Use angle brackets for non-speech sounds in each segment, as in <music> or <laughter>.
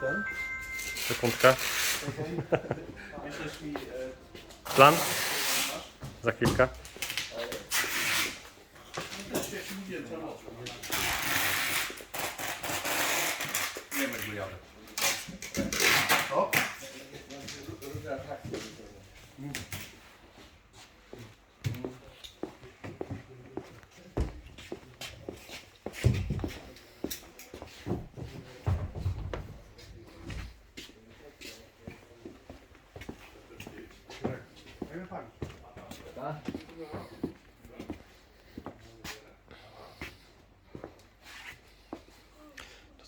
ten. Sekundkę. <laughs> Myślisz mi... E, Plan? Za chwilkę.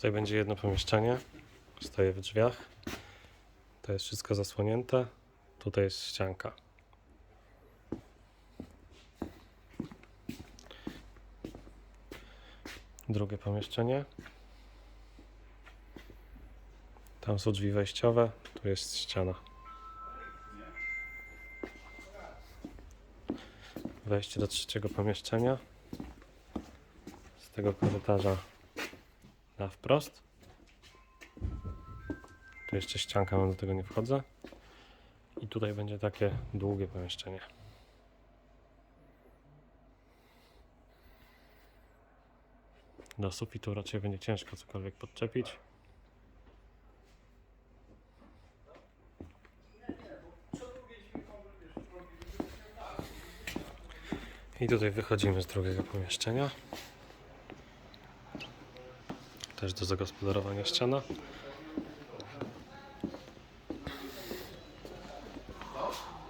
Tutaj będzie jedno pomieszczenie. Stoję w drzwiach. To jest wszystko zasłonięte. Tutaj jest ścianka. Drugie pomieszczenie. Tam są drzwi wejściowe. Tu jest ściana. Wejście do trzeciego pomieszczenia. Z tego korytarza na wprost. Tu jeszcze ścianka, ale do tego nie wchodzę. I tutaj będzie takie długie pomieszczenie. Do sufitu raczej będzie ciężko cokolwiek podczepić. I tutaj wychodzimy z drugiego pomieszczenia. Też do zagospodarowania ściana.